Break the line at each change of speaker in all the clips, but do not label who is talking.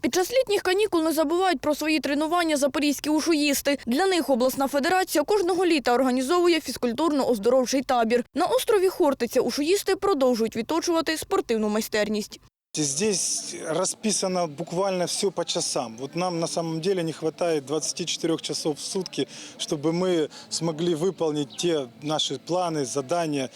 Під час літніх канікул не забувають про свої тренування запорізькі ушуїсти. Для них обласна федерація кожного літа організовує фізкультурно-оздоровчий табір. На острові Хортиця ушуїсти продовжують відточувати спортивну майстерність.
Здесь расписано буквально все по часам. Вот нам на самом деле не хватает 24 часов в сутки, чтобы мы смогли выполнить те наши планы, задания.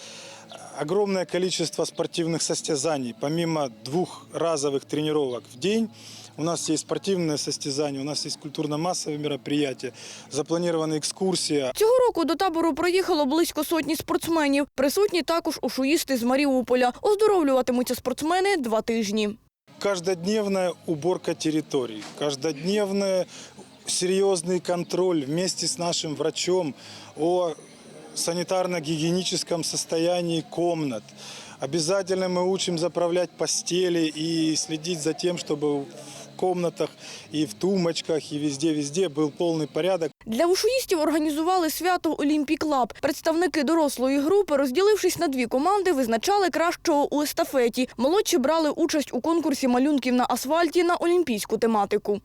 Огромное количество спортивных состязаний. Помимо двух разовых тренировок в день, у нас есть спортивные состязания, у нас есть культурно-массовые мероприятия, запланирована экскурсия.
Цього року до табору проїхало близько сотні спортсменів. Присутні також ушуїсти з Маріуполя. Оздоровлюватимуться спортсмени два тижні.
Каждодневная уборка территорий, каждодневный серьезный контроль вместе с нашим врачом о санитарно-гигиеническом состоянии комнат. Обязательно мы учим заправлять постели и следить за тем, чтобы в комнатах и в тумочках и везде-везде был полный порядок.
Для ушуїстів організували свято Олімпік Лаб. Представники дорослої групи, розділившись на дві команди, визначали кращого у естафеті. Молодші брали участь у конкурсі малюнків на асфальті на олімпійську тематику.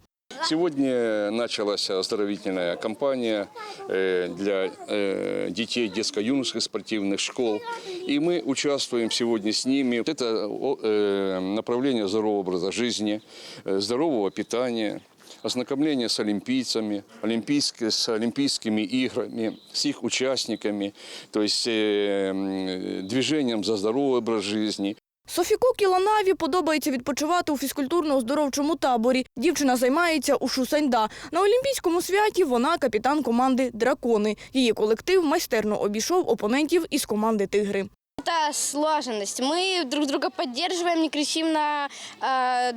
Сегодня началась оздоровительная кампания э, для э, детей детско-юношеских спортивных школ. И мы участвуем сегодня с ними. Это о, э, направление здорового образа жизни, э, здорового питания, ознакомление с олимпийцами, олимпийск- с олимпийскими играми, с их участниками, то есть э, м, движением за здоровый образ жизни.
Софіко Кіланаві подобається відпочивати у фізкультурно-оздоровчому таборі. Дівчина займається у шусаньда. На олімпійському святі вона капітан команди Дракони. Її колектив майстерно обійшов опонентів із команди Тигри.
Это сложность. Мы друг друга поддерживаем, не кричим на, э,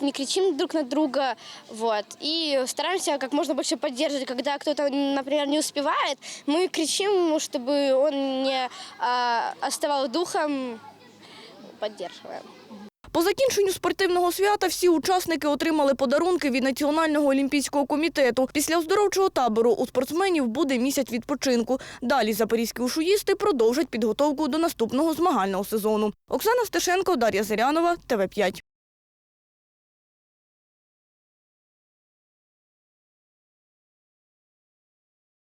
не кричим друг на друга, вот. И стараемся как можно больше поддерживать, когда кто-то, например, не успевает, мы кричим ему, чтобы он не э, оставал духом, поддерживаем.
По закінченню спортивного свята всі учасники отримали подарунки від Національного олімпійського комітету. Після оздоровчого табору у спортсменів буде місяць відпочинку. Далі запорізькі ушуїсти продовжать підготовку до наступного змагального сезону. Оксана Стешенко, Дар'я Зирянова, ТВ 5